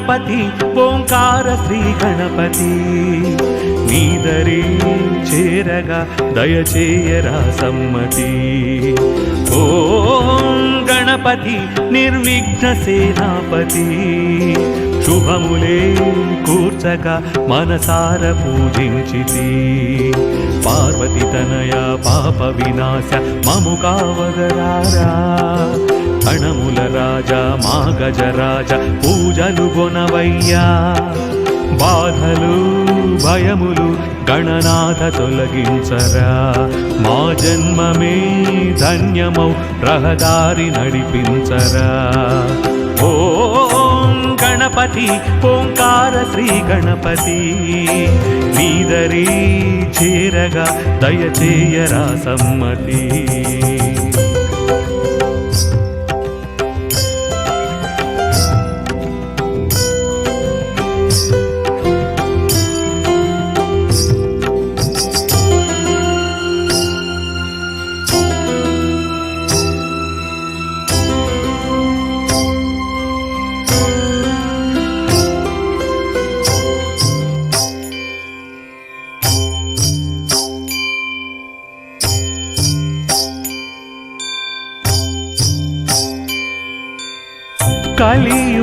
గణపతి ఓంకార శ్రీ గణపతి. నీదరి చేరగా దయచేయరా సమ్మతి. ఓం గణపతి నిర్విఘ్న సేనాపతి. శుభములే కూర్చగా మనసార పూజించితి. పార్వతి తనయ పాప వినాశ మము కావగరారా కణముల రాజా మా గజరాజ పూజలు గొనవయ్యా బాధలు భయములు గణనాథ తొలగించరా మా జన్మమే ధన్యమౌ రహదారి నడిపించరా ఓ గణపతి ఓంకార శ్రీ గణపతి. నీదరి చేరగా దయచేయరా సమ్మతి.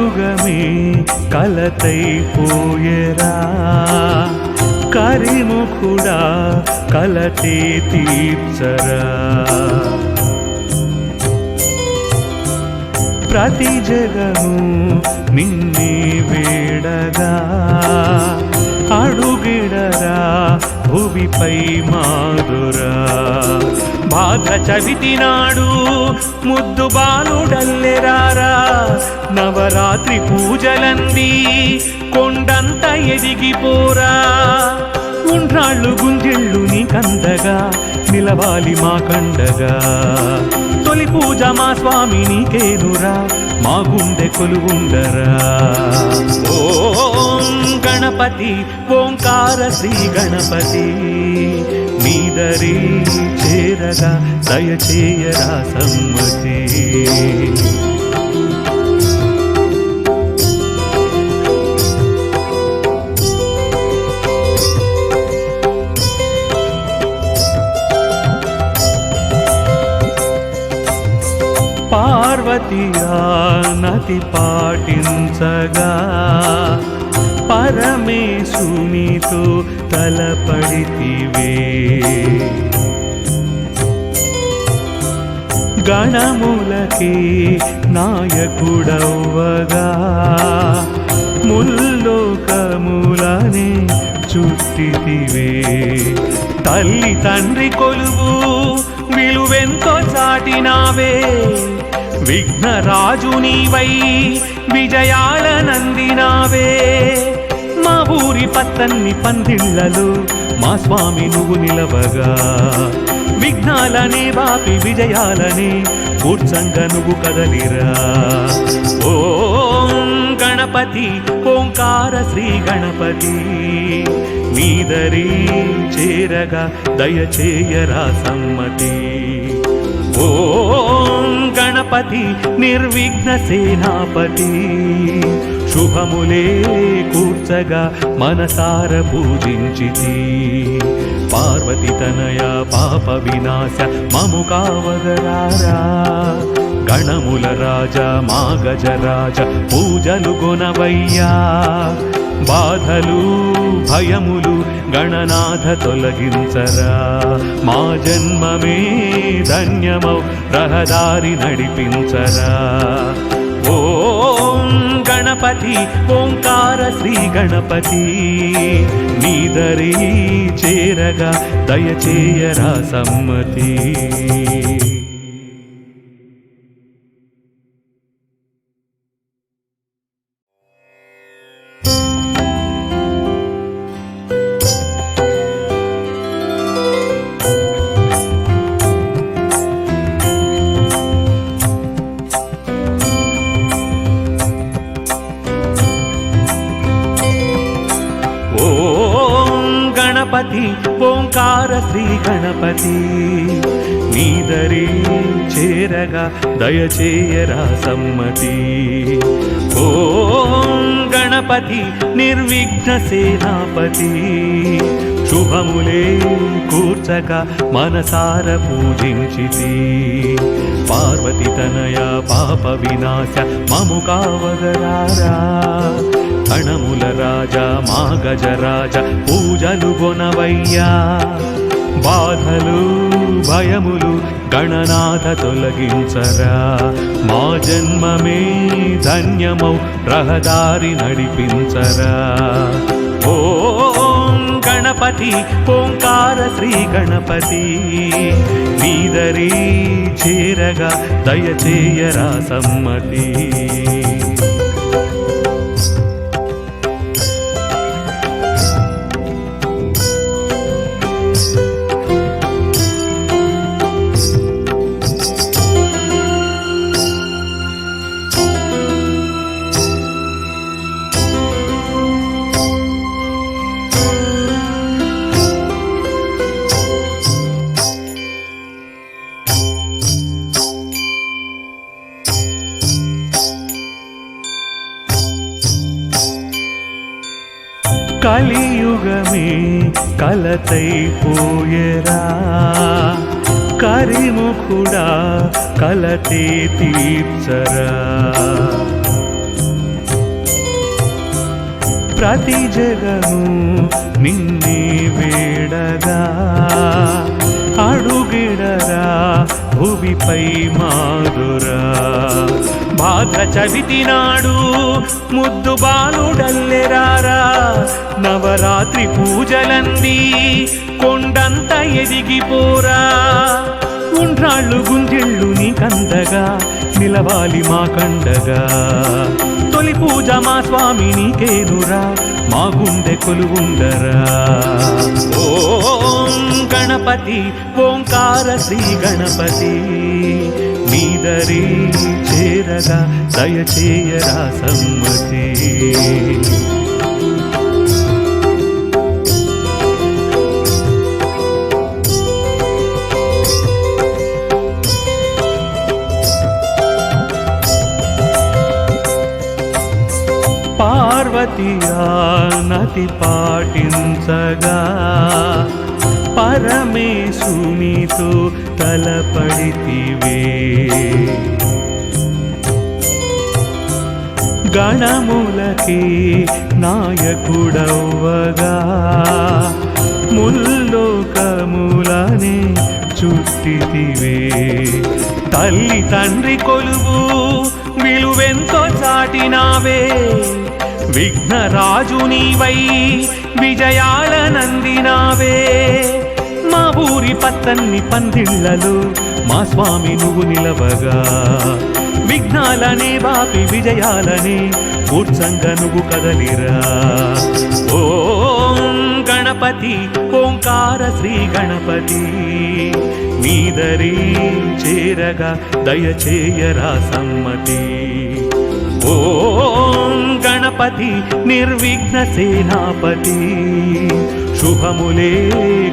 యుగమే కలతైపోయరా కరిముఖుడా కలతే తీర్చరా. ప్రతి జగము నిన్నే వేడగా. అడుగిడరా భువిపై మాదురా. భాద్ర చవితి నాడు ముద్దు బాలుడల్లెరారా నవరాత్రి పూజలంది కొండంత ఎదిగిపోరా ఉండ్రాళ్ళు గుంజెళ్ళు నీకందగా నిలవాలి మా కండగా. తొలి పూజ మా స్వామి నీకేనురా మా గుండె కొలువుండరా. ఓం గణపతి ఓంకార శ్రీ గణపతి. నీదరి చేరగా దయచేయరా సమ్మతి. పార్వతీయా నతి పాటించగా పరమేశునితో తలపడితివే. గణములకే నాయకుడవ్వగా ముల్లోకములనే చుట్టితివే. తల్లి తండ్రి కొలువు విలువెంతో చాటినావే. విఘ్నరాజు నీవై విజయాలనందినావే. మా ఊరి పత్తన్ని పందిళ్ళలో మా స్వామి నువ్వు నిలవగా. విఘ్నాలనే వాపి విజయాలని కూర్చంగా నువ్వు కదలిరా. ఓం గణపతి ఓంకార శ్రీ గణపతి నీదరి చేరగా దయచేయరా సమ్మతి. ఓం గణపతి నిర్విఘ్న సేనాపతి శుభములే కూర్చగా మనసార పూజించితి. పార్వతి తనయ పాప వినాశ మము కావగరారా గణముల రాజా మా గజరాజ పూజలు కొనవయ్యా. బాధలు భయములు గణనాథ తొలగించరా. మా జన్మమే ధన్యమౌ రహదారి నడిపించరా. గణపతి ఓంకార శ్రీ గణపతి. నీదరి చేరగా దయచేయరా సమ్మతి. గణపతి ఓంకార శ్రీ గణపతి. నీదరి చేరగా దయచేయరా సమ్మతి. ఓం గణపతి నిర్విఘ్న సేనాపతి. శుభములే కూర్చక మనసార పూజించితి. పార్వతి తనయ పాప వినాశ మము కావగరారా కణముల రాజా మా గజరాజ పూజలు గొనవయ్యా బాధలు భయములు గణనాథ తొలగించరా. మా జన్మమే ధన్యమౌ రహదారి నడిపించరా. ఓం గణపతి ఓంకార శ్రీ గణపతి. నీదరి చేరగా దయచేయరా సమ్మతి. కలియుగమే కలతైపోయరా కరిముఖుడా కలతే తీర్చరా? ప్రతి జగము నిన్నే వేడగా అడుగిడరా భువిపై మాదురా? భాద్ర చవితి నాడు ముద్దు బాలుడల్లెరారా నవరాత్రి పూజలంది కొండంత ఎదిగిపోరా ఉండ్రాళ్ళు గుంజిళ్ళు నీకందగా నిలవాలి మా కండగా. తొలి పూజ మా స్వామి నీకేనురా మా గుండె కొలువుండరా. ఓం గణపతి ఓంకార శ్రీ గణపతి. మీదరే చేరగా దయచేయరా సమ్మతి. పార్వతి నతి పాటించగా పరమేశునితో తలపడితివే. గణములకి నాయకుడవ్వగా ముల్లోకములనే చుట్టితివే. తల్లి తండ్రి కొలువు విలువెంతో చాటినావే. విఘ్నరాజు నీవై విజయాలనందినావే. మా పత్తన్ని పందిళ్ళలో మా స్వామి నువ్వు నిలవగా. విఘ్నాలనే వాపి విజయాలనే కూర్చంగా నువ్వు కదలిరా. ఓం గణపతి ఓంకార శ్రీ గణపతి నీదరి చేరగా దయచేయరా సమ్మతి. ఓం గణపతి నిర్విఘ్న సేనాపతి శుభములే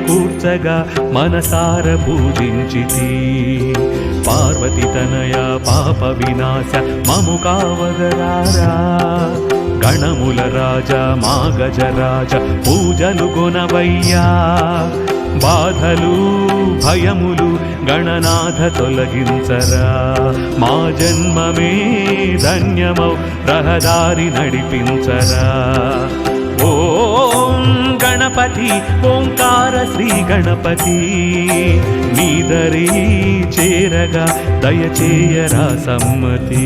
కూర్చగా మనసార పూజించితి. పార్వతి తనయ పాప వినాశ మము కావగరారా గణముల రాజా మా గజరాజ పూజలు గొనవయ్యా బాధలు భయములు గణనాథ తొలగించరా. మా జన్మమే ధన్యమౌ రహదారి నడిపించరా. గణపతి ఓంకార శ్రీ గణపతి. నీదరి చేరగా దయచేయరా సమ్మతి.